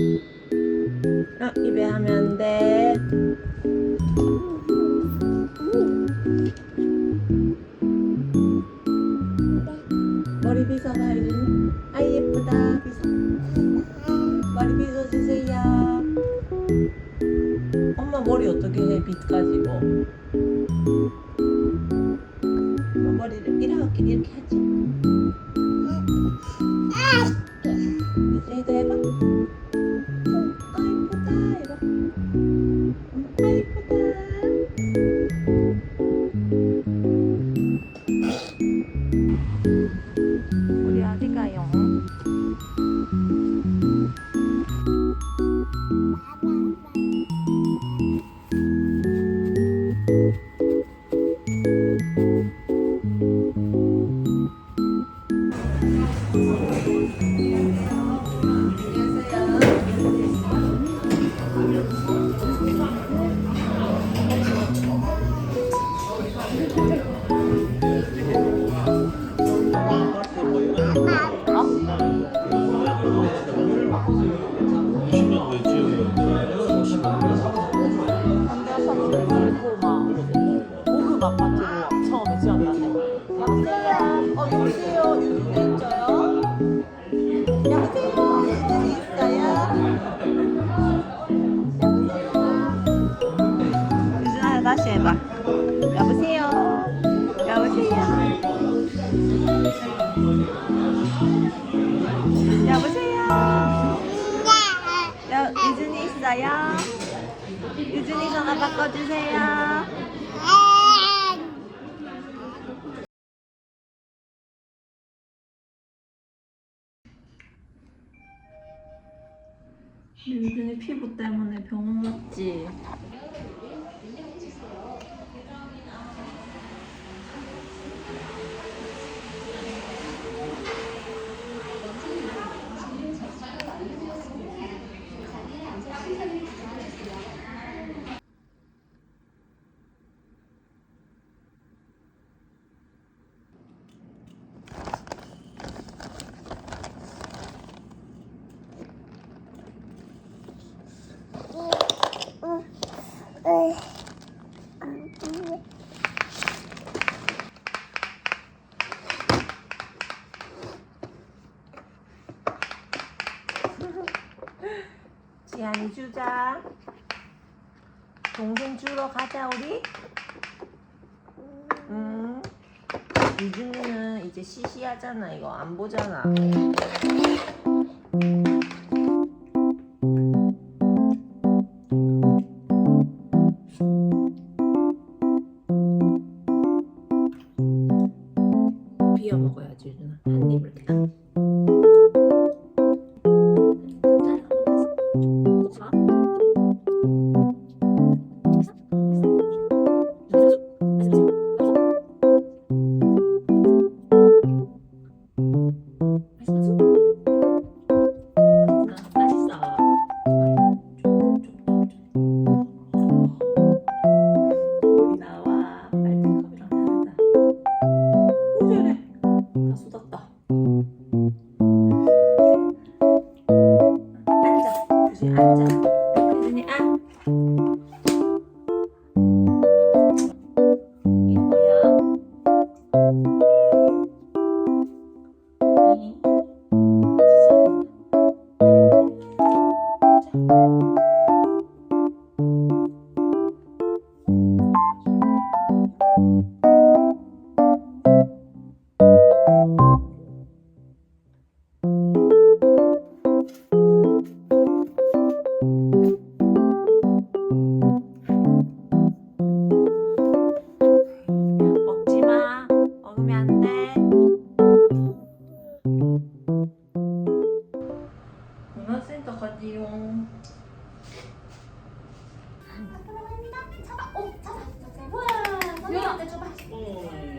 어, 입에 하면 안 돼. 머리 빗어봐, 유진이. 아이, 예쁘다. 빗어. 머리 빗어주세요. 엄마 머리 어떻게 해, 빗 가지고. 엄마 머리를 이렇게, 이렇게 하지. 있어요? 유진이 전화 바꿔주세요. 유진이 피부 때문에 병원 갔지. 이 주자. 동생 주러 가자 우리. 응. 유준이는 이제 시시하잖아 이거 안 보잖아.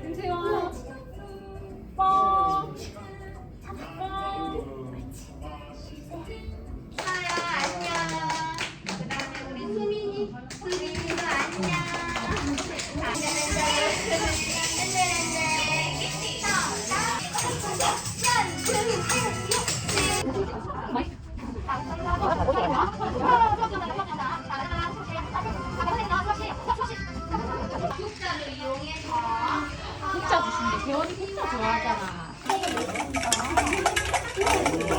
김세영 뻥. 안녕. 수민이도 안녕. 맞 아.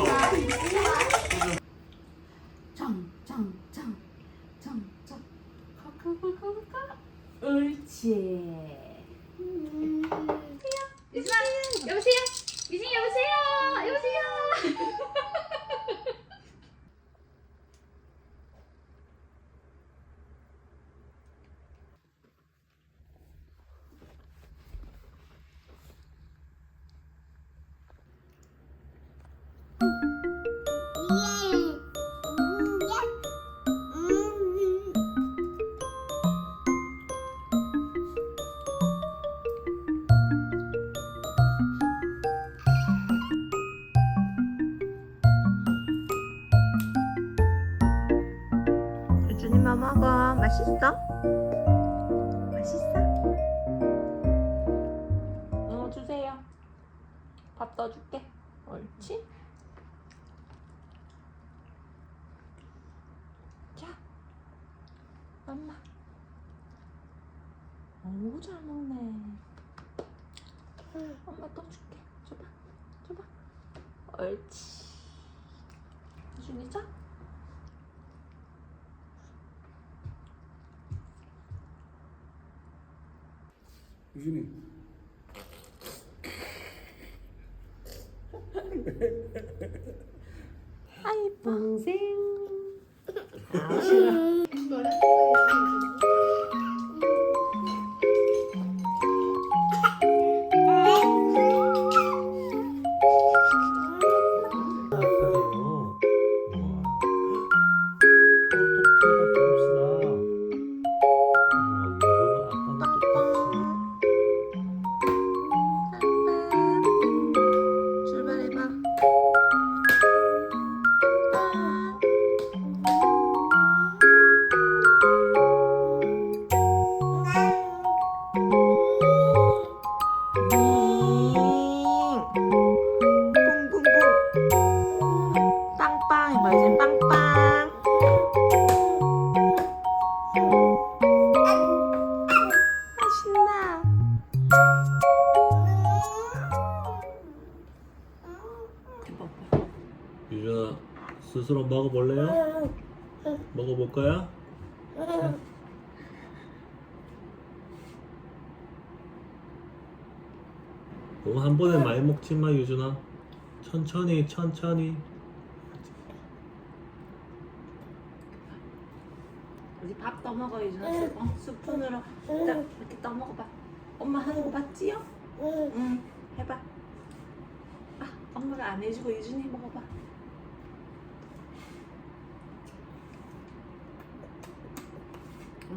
맛있어? 맛있어? 어, 주세요. 밥 떠줄게. 옳지? 자, 엄마. 오, 잘 먹네. 엄마 또 줄게. 줘봐. 줘봐. 옳지. 유준이 자. 유준이 아이, 동생. 그래요. 스스로 먹어볼래요? 먹어볼까요? 너무 한 번에 많이 먹지 마, 유준아. 천천히, 천천히. 우리 밥 떠먹어 유준아 어, 스푼으로 딱 이렇게 떠먹어봐 엄마 하는 거 봤지요? 응 해봐 아 엄마가 안 해주고 유준이 먹어봐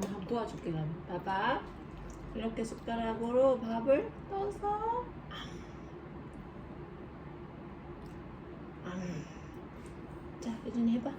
한번 도와줄게 그럼. 봐봐. 이렇게 숟가락으로 밥을 떠서. 음. 자 유준이 해봐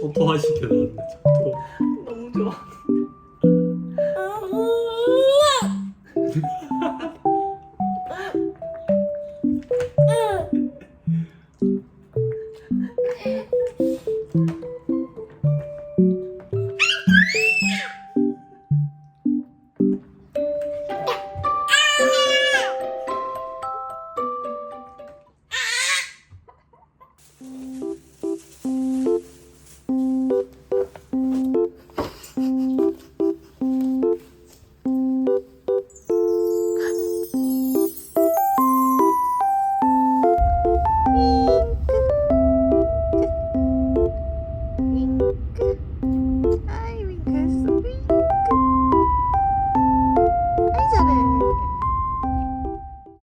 초토화 시켜놨네,